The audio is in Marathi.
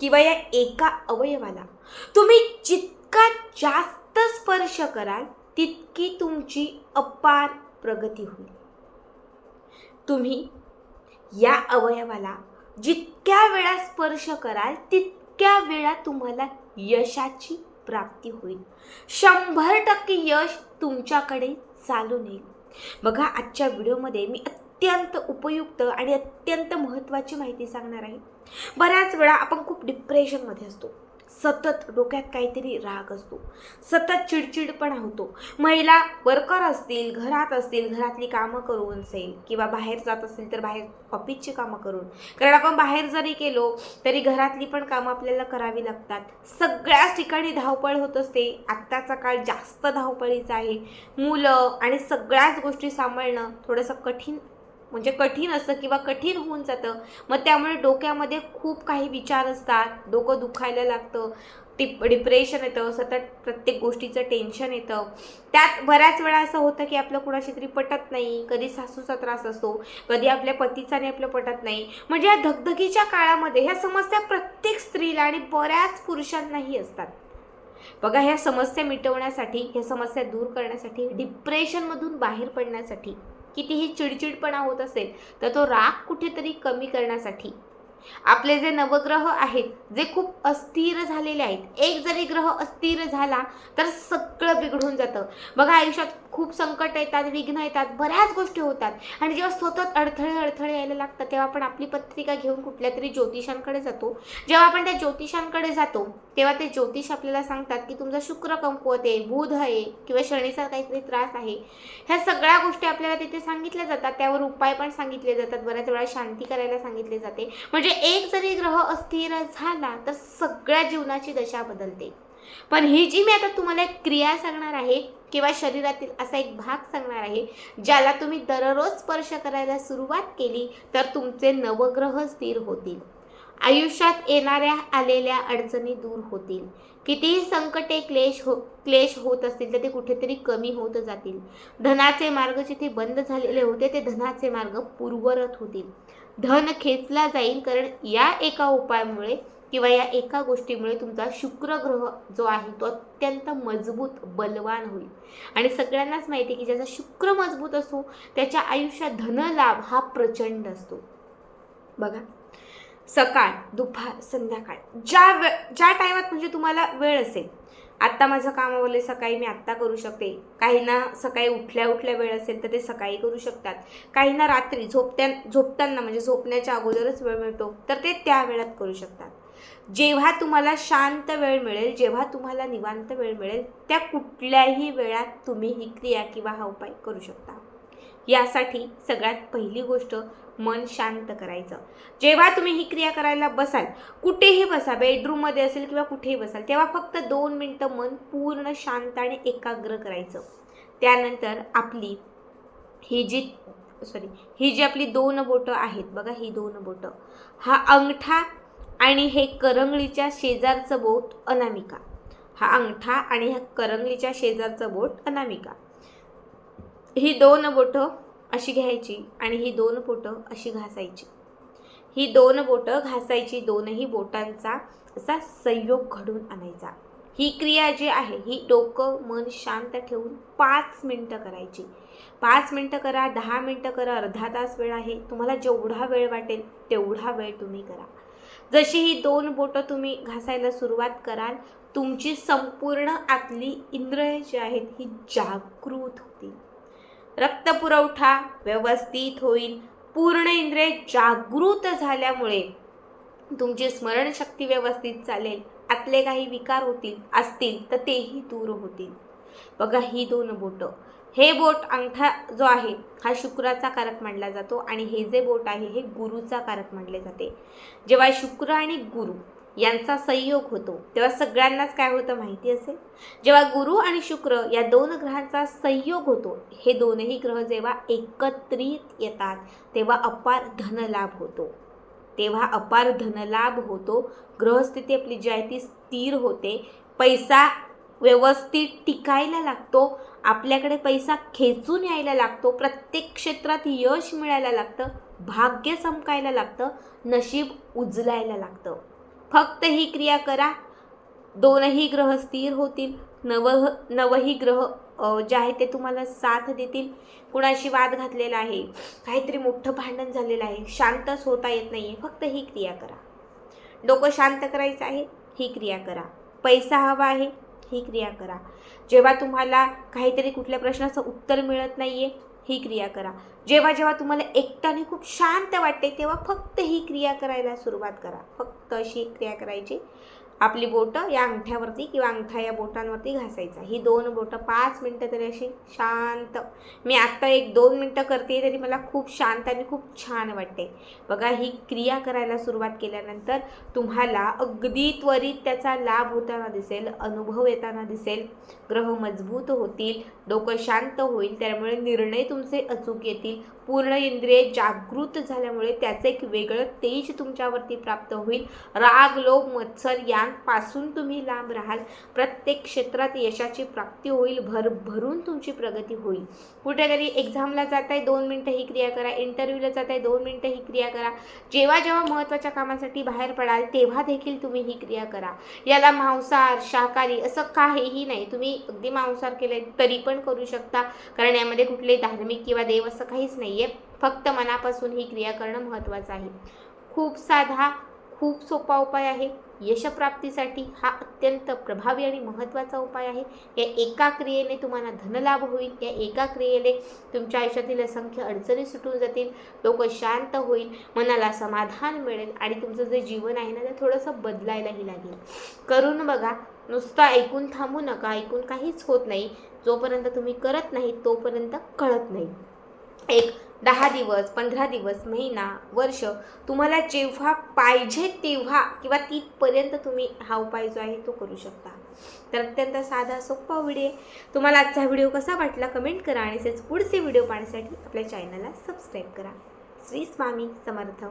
किंवा या एका अवयवाला. तुम्ही जितका जास्त स्पर्श कराल तितकी तुमची अपार प्रगती होईल. तुम्ही या अवयवाला जितक्या वेळा स्पर्श कराल तितक्या वेळा तुम्हाला यशाची प्राप्ती होईल. शंभर टक्के यश तुमच्याकडे चालून येईल बघा आजच्या व्हिडिओमध्ये मी अत्यंत उपयुक्त आणि अत्यंत महत्त्वाची माहिती सांगणार आहे. बऱ्याच वेळा आपण खूप डिप्रेशनमध्ये असतो. सतत डोक्यात काहीतरी राग असतो. सतत चिडचिडपणा होतो. महिला वर्कर असतील घरात असतील घरातली कामं करून असेल किंवा बाहेर जात असेल तर बाहेर ऑफिसची कामं करून. कारण आपण बाहेर जरी गेलो तरी घरातली पण कामं आपल्याला करावी लागतात. सगळ्याच ठिकाणी धावपळ होत असते. आत्ताचा काळ जास्त धावपळीचा आहे. मुलं आणि सगळ्याच गोष्टी सांभाळणं थोडंसं कठीण म्हणजे कठीण असतं किंवा कठीण होऊन जातं. मग त्यामुळे डोक्यामध्ये खूप काही विचार असतात. डोकं दुखायला लागतं. टिप डिप्रेशन येतं. सतत प्रत्येक गोष्टीचं टेन्शन येतं. त्यात बऱ्याच वेळा असं होतं की आपलं कुणाशी तरी पटत नाही. कधी सासूचा त्रास असतो. कधी आपल्या पतीचाने आपलं पटत नाही. म्हणजे या धगधगीच्या काळामध्ये ह्या समस्या प्रत्येक स्त्रीला आणि बऱ्याच पुरुषांनाही असतात. बघा ह्या समस्या मिटवण्यासाठी ह्या समस्या दूर करण्यासाठी डिप्रेशनमधून बाहेर पडण्यासाठी कितीही चिडचिडपणा होत असेल तर तो राग कुठेतरी कमी करण्यासाठी. आपले जे नवग्रह आहेत जे खूप अस्थिर झालेले आहेत एक जरी ग्रह अस्थिर झाला तर सगळं बिघडून जातं. बघा आयुष्यात खूप संकट येतात विघ्न येतात बऱ्याच गोष्टी होतात. आणि जेव्हा सतत अडथळे अडथळे यायला लागतात तेव्हा आपण आपली पत्रिका घेऊन कुठल्या तरी ज्योतिषांकडे जातो. जेव्हा आपण त्या ज्योतिषांकडे जातो तेव्हा ते ज्योतिष आपल्याला सांगतात की तुमचा शुक्र कमकुवत आहे बुध आहे किंवा शनीचा काहीतरी त्रास आहे. ह्या सगळ्या गोष्टी आपल्याला तिथे सांगितल्या जातात. त्यावर उपाय पण सांगितले जातात. बऱ्याच वेळा शांती करायला सांगितले जाते. म्हणजे एक जरी ग्रह अस्थिर झाला तर सगळ्या जीवनाची दशा बदलते. पण ही जी मी आता तुम्हाला एक क्रिया सांगणार आहे किंवा शरीरातील असा एक भाग सांगणार आहे ज्याला तुम्ही दररोज स्पर्श करायला सुरुवात केली तर तुमचे नवग्रह स्थिर होतील. आयुष्यात येणाऱ्या आलेल्या अडचणी दूर होतील. कितीही संकटे क्लेश हो क्लेश होत असतील तर ते कुठेतरी कमी होत जातील. धनाचे मार्ग जिथे बंद झालेले होते ते धनाचे मार्ग पूर्वरत होतील. धन खेचला जाईल कारण या एका उपायामुळे किंवा या एका गोष्टीमुळे तुमचा शुक्र ग्रह जो आहे तो अत्यंत मजबूत बलवान होईल. आणि सगळ्यांनाच माहिती आहे की ज्याचा शुक्र मजबूत असतो त्याच्या आयुष्यात धनलाभ हा प्रचंड असतो. बघा. सकाळ दुपार संध्याकाळ. ज्या वे ज्या टायमात म्हणजे तुम्हाला वेळ असेल आत्ता माझं कामावले सकाळी मी आत्ता करू शकते. काहींना सकाळी उठल्या उठल्या वेळ असेल तर ते सकाळी करू शकतात. काहींना रात्री झोपत्या झोपताना म्हणजे झोपण्याच्या अगोदरच वेळ मिळतो तर ते त्या वेळात करू शकतात. जेव्हा तुम्हाला शांत वेळ मिळेल जेव्हा तुम्हाला निवांत वेळ मिळेल त्या कुठल्याही वेळात तुम्ही ही क्रिया किंवा हा उपाय करू शकता. यासाठी सगळ्यात पहिली गोष्ट मन शांत करायचं. जेव्हा तुम्ही ही क्रिया करायला बसाल कुठेही बसा बेडरूममध्ये असेल किंवा कुठेही बसाल तेव्हा फक्त दोन मिनटं मन पूर्ण शांत आणि एकाग्र करायचं. त्यानंतर आपली ही जी सॉरी ही जी आपली दोन बोटं आहेत बघा ही दोन बोटं हा अंगठा आणि हे करंगळीच्या शेजारचं बोट अनामिका. हा अंगठा आणि ह्या करंगळीच्या शेजारचं बोट अनामिका. ही दोन बोटं अशी घ्यायची आणि ही दोन बोटं अशी घासायची. ही दोन बोटं घासायची दोनही बोटांचा असा संयोग घडून आणायचा. ही क्रिया जी आहे ही डोकं मन शांत ठेवून पाच मिनटं करायची. पाच मिनटं करा दहा मिनटं करा अर्धा तास वेळ आहे तुम्हाला जेवढा वेळ वाटेल तेवढा वेळ तुम्ही करा. जशी ही दोन बोटं तुम्ही घासायला सुरुवात कराल तुमची संपूर्ण आतली इंद्रिय जी आहेत ही जागृत होतील. रक्तपुरवठा व्यवस्थित होईल. पूर्ण इंद्रिय जागृत झाल्यामुळे तुमची स्मरणशक्ती व्यवस्थित चालेल. आतले काही विकार होतील असतील तर तेही दूर होतील. बघा ही दोन बोटं. हे बोट अंगठा जो आहे हा शुक्राचा कारक मानला जातो आणि हे जे बोट आहे हे गुरुचा कारक मानले जाते. जेव्हा शुक्र आणि गुरु यांचा संयोग होतो तेव्हा सगळ्यांनाच काय होतं माहिती असेल? जेव्हा गुरु आणि शुक्र या दोन ग्रहांचा संयोग होतो हे दोनही ग्रह जेव्हा एकत्रित येतात तेव्हा अपार धनलाभ होतो. तेव्हा अपार धनलाभ होतो. ग्रहस्थिती आपली जी आहे ती स्थिर होते. पैसा व्यवस्थित टिकायला लागतो. आपल्याकडे पैसा खेचून यायला लागतो. प्रत्येक क्षेत्रात यश मिळायला लागतं. भाग्य चमकायला लागतं. नशीब उजलायला लागतं. फक्त ही क्रिया करा. दोनही ग्रह स्थिर होतील. नव नवही ग्रह जे आहे ते तुम्हाला साथ देतील. कुणाशी वाद घातलेला आहे? काहीतरी मोठं भांडण झालेलं आहे. शांतच होता येत नाही आहे फक्त ही क्रिया करा. डोकं शांत करायचं आहे. ही क्रिया करा. पैसा हवा आहे. ही क्रिया करा. जेव्हा तुम्हाला काहीतरी कुठल्या प्रश्नाचं उत्तर मिळत नाही आहे ही क्रिया करा. जेव्हा जेव्हा तुम्हाला एकट्याने खूप शांत वाटते तेव्हा फक्त ही क्रिया करायला सुरुवात करा. फक्त अशी क्रिया करायची. आपली बोटं या अंगठ्यावरती किंवा अंगठा या बोटांवरती घासायचा. ही दोन बोटं पाच मिनटं तरी अशी शांत. मी आत्ता एक दोन मिनटं करते तरी मला खूप शांत आणि खूप छान वाटते. बघा ही क्रिया करायला सुरुवात केल्यानंतर तुम्हाला अगदी त्वरित त्याचा लाभ होताना दिसेल अनुभव येताना दिसेल. ग्रह मजबूत होतील डोकं शांत होईल त्यामुळे निर्णय तुमचे अचूक येतील. पूर्ण इंद्रिय जागृत झाल्यामुळे त्याचं एक वेगळं तेज तुमच्यावरती प्राप्त होईल. राग लोभ मत्सर यांपासून तुम्ही लांब राहाल. प्रत्येक क्षेत्रात यशाची प्राप्ती होईल. भर भरून तुमची प्रगती होईल. कुठेतरी एक्झामला जात आहे दोन मिनटं ही क्रिया करा. इंटरव्ह्यूला जात आहे दोन मिनटं ही क्रिया करा. जेव्हा जेव्हा महत्त्वाच्या कामासाठी बाहेर पडाल तेव्हा देखील तुम्ही ही क्रिया करा. याला मांसाहार शाकाहारी असं काहीही नाही. तुम्ही अगदी मांसाहार केले तरी पण करू शकता. कारण यामध्ये कुठले धार्मिक किंवा देव असं काहीच नाही. आहे फक्त मनापासून ही क्रिया करणं महत्त्वाचं आहे. खूप साधा खूप सोपा उपाय आहे. यशप्राप्तीसाठी हा अत्यंत प्रभावी आणि महत्त्वाचा उपाय आहे. या एका क्रियेने तुम्हाला धनलाभ होईल. या एका क्रियेने तुमच्या आयुष्यातील असंख्य अडचणी सुटून जातील. लोक शांत होईल. मनाला समाधान मिळेल आणि तुमचं जे जीवन आहे ना ते थोडंसं बदलायलाही लागेल. करून बघा. नुसतं ऐकून थांबू नका. ऐकून काहीच होत नाही. जोपर्यंत तुम्ही करत नाही तोपर्यंत कळत नाही. एक दहा दिवस पंधरा दिवस महिना वर्ष तुम्हाला जेव्हा पाहिजे तेव्हा किंवा तिथपर्यंत तुम्ही हा उपाय जो आहे तो करू शकता. तर अत्यंत साधा सोपा व्हिडिओ. आहे तुम्हाला आजचा व्हिडिओ कसा वाटला कमेंट करा आणि तसेच पुढचे व्हिडिओ पाहण्यासाठी आपल्या चॅनलला सबस्क्राईब करा. श्री स्वामी समर्थ.